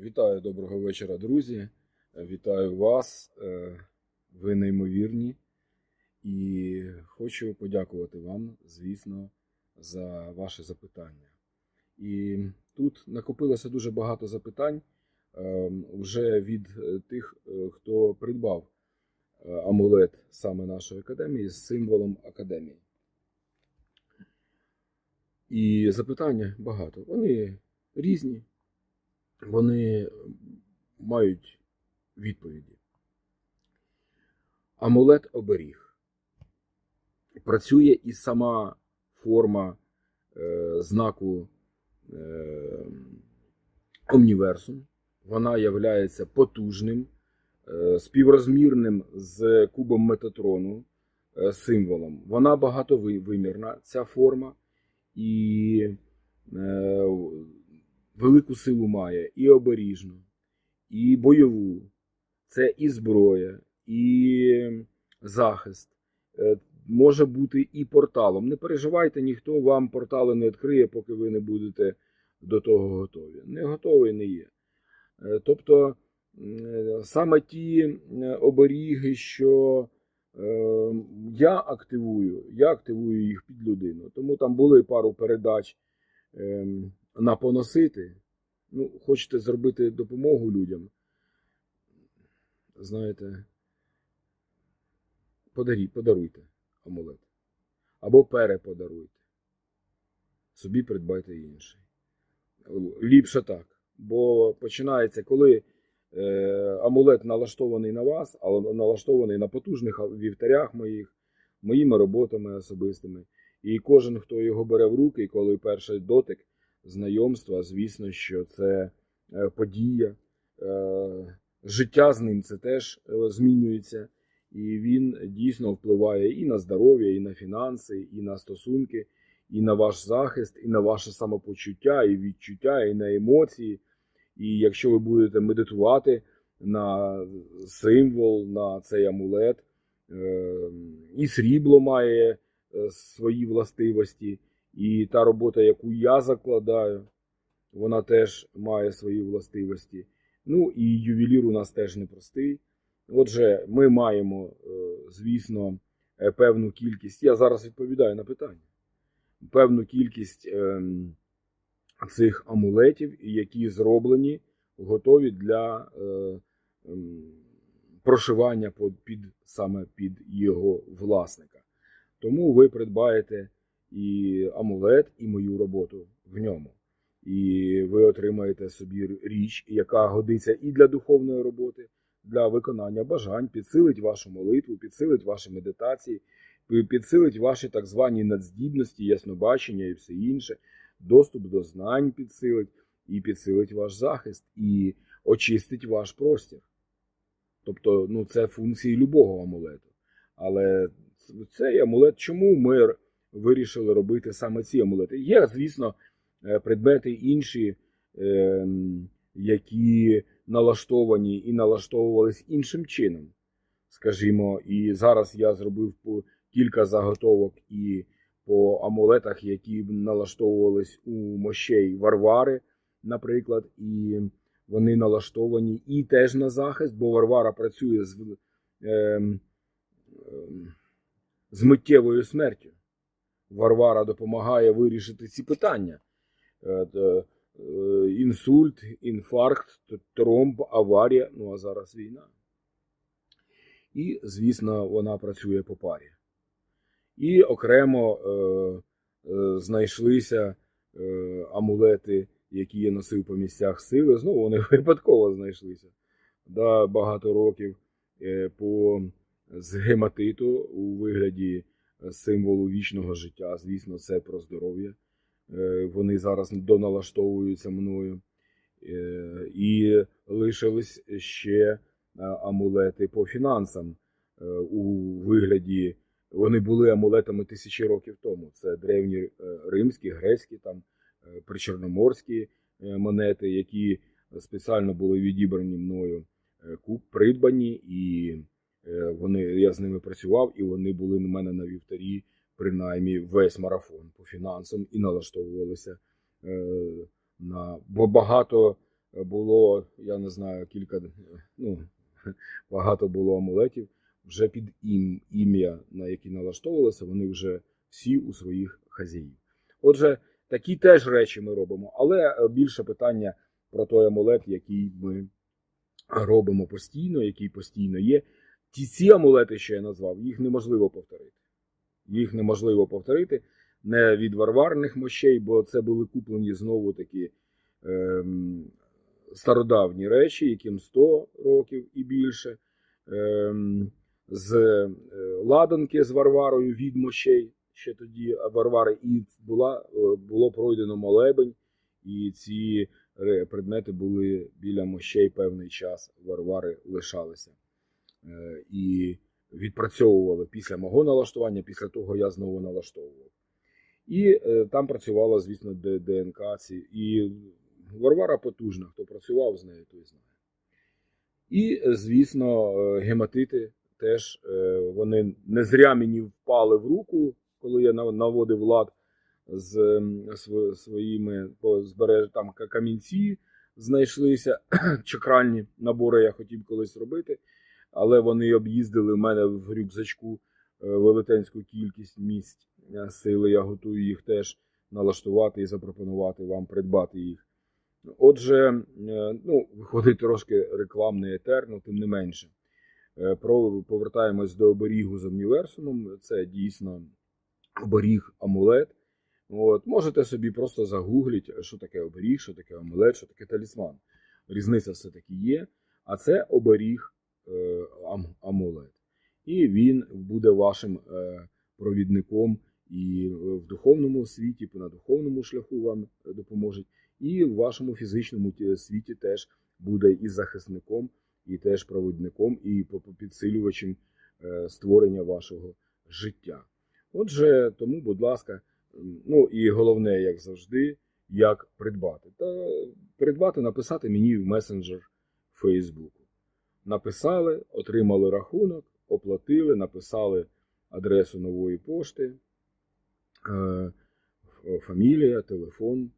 Вітаю доброго вечора, друзі. Вітаю вас. Е, Ви неймовірні. І хочу подякувати вам, звісно, за ваше запитання. І тут накопилося дуже багато запитань е, вже від е, тих, хто придбав амулет саме нашої академії з символом академії. І запитання багато. Вони різні вони мають відповіді. Амулет оберіг. Працює і сама форма е, знаку е, Омніверсум. Вона є потужним, е, співрозмірним з кубом Метатрону е, символом. Вона багатовимірна, ця форма, і е, велику силу має і оберіжну, і бойову. Це і зброя, і захист. Е, Може бути і порталом. Не переживайте, ніхто вам портали не відкриє, поки ви не будете до того готові. Не готовий не є. Е, Тобто е, саме ті оберіги, що я активую, я активую їх під людину. Тому там були пару передач ем, на поносити. Ну, хочете зробити допомогу людям. Знаєте, подарі, подаруйте амулет. Або переподаруйте. Собі придбайте інший. Ліпше так. Бо починається, коли е, амулет налаштований на вас, але налаштований на потужних вівтарях моїх, моїми роботами особистими. І кожен, хто його бере в руки, коли перший дотик знайомства, звісно, що це е, подія. Е, Життя з ним це теж е, змінюється, і він дійсно впливає і на здоров'я, і на фінанси, і на стосунки, і на ваш захист, і на ваше самопочуття, і відчуття, і на емоції. І якщо ви будете медитувати на символ, на цей амулет, е, і срібло має свої властивості, і та робота, яку я закладаю, вона теж має свої властивості. Ну і ювелір у нас теж непростий. Отже, ми маємо, е, звісно, е, певну кількість. Я зараз відповідаю на питання. Певну кількість ем, цих амулетів, які зроблені, готові для е, ем, прошивання під, саме під його власника. Тому ви придбаєте і амулет, і мою роботу в ньому. І ви отримаєте собі річ, яка годиться і для духовної роботи, для виконання бажань, підсилить вашу молитву, підсилить ваші медитації, підсилить ваші так звані надздібності, яснобачення і все інше, доступ до знань підсилить, і підсилить ваш захист, і очистить ваш простір. Тобто, ну, це функції любого амулету. Але цей амулет, чому ми р- вирішили робити саме ці амулети? Є, звісно, е, предмети інші, ем, які налаштовані і налаштовувались іншим чином. Скажімо, і зараз я зробив кілька заготовок і по амулетах, які налаштовувались у мощей Варвари, наприклад, і вони налаштовані і теж на захист, бо Варвара працює з, ем, ем, з миттєвою смертю. Варвара допомагає вирішити ці питання. Е, е, Інсульт, інфаркт, тромб, аварія, ну а зараз війна. І, звісно, вона працює по парі. І окремо е, е, знайшлися е, амулети, які я носив по місцях сили. Знову вони випадково знайшлися. Да, багато років е, по з гематиту у вигляді символу вічного життя. Звісно, це про здоров'я. Е, Вони зараз доналаштовуються мною. Е, І лишились ще е, амулети по фінансам у вигляді. Вони були амулетами тисячі років тому. Це древні римські, грецькі, там причорноморські монети, які спеціально були відібрані мною, придбані, і вони, я з ними працював, і вони були у мене на вівтарі, принаймні весь марафон по фінансам і налаштовувалися е, на бо багато було, я не знаю, кілька, ну, багато було амулетів вже під ім, ім'я, на які налаштовувалися, вони вже всі у своїх хазяїв. Отже, такі теж речі ми робимо, але е, більше питання про той амулет, який ми робимо постійно, який постійно є. Ті ці амулети, що я назвав, їх неможливо повторити. Їх неможливо повторити не від варварних мощей, бо це були куплені знову такі ем, стародавні речі, яким 100 років і більше. Ем, з е, ладанки з Варварою від мощей ще тоді Варвари, і була, е, було пройдено молебень, і ці предмети були біля мощей певний час. Варвари лишалися Е, і відпрацьовували після мого налаштування, після того я знову налаштовував. І е, там працювала, звісно, ДНК. І Варвара потужна, хто працював з нею, той знає. І, е, звісно, е, гематити теж е, вони не зря мені впали в руку, коли я наводив лад з своїми збереж там камінці знайшлися чакральні набори. Я хотів колись робити, але вони об'їздили в мене в рюкзачку е, велетенську кількість місць е, сили. Я готую їх теж налаштувати і запропонувати вам придбати їх. Отже, е, ну, виходить трошки рекламний етер, але тим не менше. Про, повертаємось до оберігу з Omniversum. Це дійсно оберіг амулет. От, можете собі просто загугліть, що таке оберіг, що таке амулет, що таке талісман. Різниця все-таки є. А це оберіг е, амулет. І він буде вашим е, провідником і в духовному світі, на духовному шляху вам допоможе, і в вашому фізичному світі теж буде і захисником, і теж провідником, і підсилювачем е, створення вашого життя. Отже, тому, будь ласка, ну і головне, як завжди, як придбати. Та придбати, написати мені в месенджер Фейсбуку. Написали, отримали рахунок, оплатили, написали адресу нової пошти, е, фамілія, телефон,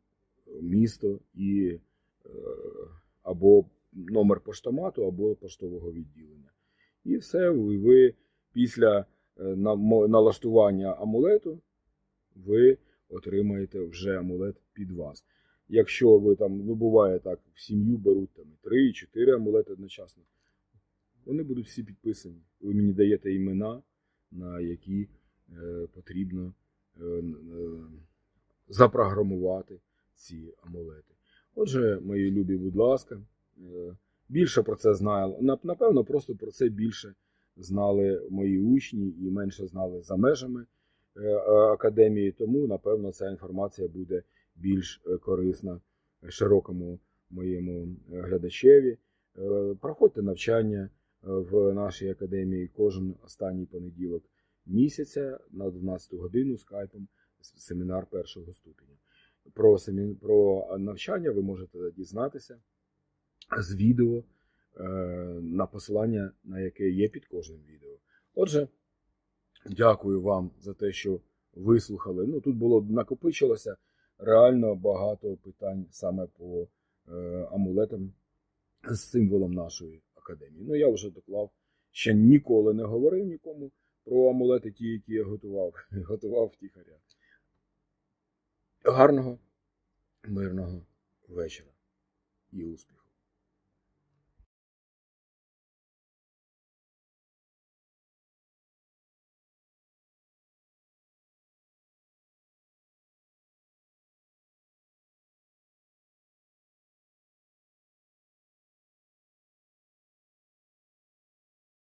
місто і е, або номер поштомату, або поштового відділення. І все, ви, ви після е, налаштування амулету ви отримаєте вже амулет під вас. Якщо ви там, ну буває так, в сім'ю беруть там 3-4 амулети одночасно, вони будуть всі підписані. Ви мені даєте імена, на які е, потрібно е, е, запрограмувати ці амулети. Отже, мої любі, будь ласка, більше про це знали. Напевно, просто про це більше знали мої учні і менше знали за межами академії. Тому, напевно, ця інформація буде більш корисна широкому моєму глядачеві. Проходьте навчання в нашій академії кожен останній понеділок місяця на 12 годину скайпом семінар першого ступеня. Про, семі... про навчання ви можете дізнатися з відео е, на посилання, на яке є під кожним відео. Отже, дякую вам за те, що вислухали. Ну, тут було накопичилося реально багато питань саме по е, амулетам з символом нашої. Ну, я вже доклав, ще ніколи не говорив нікому про амулети, ті, які я готував, готував втіхаря. Гарного, мирного вечора і успіху!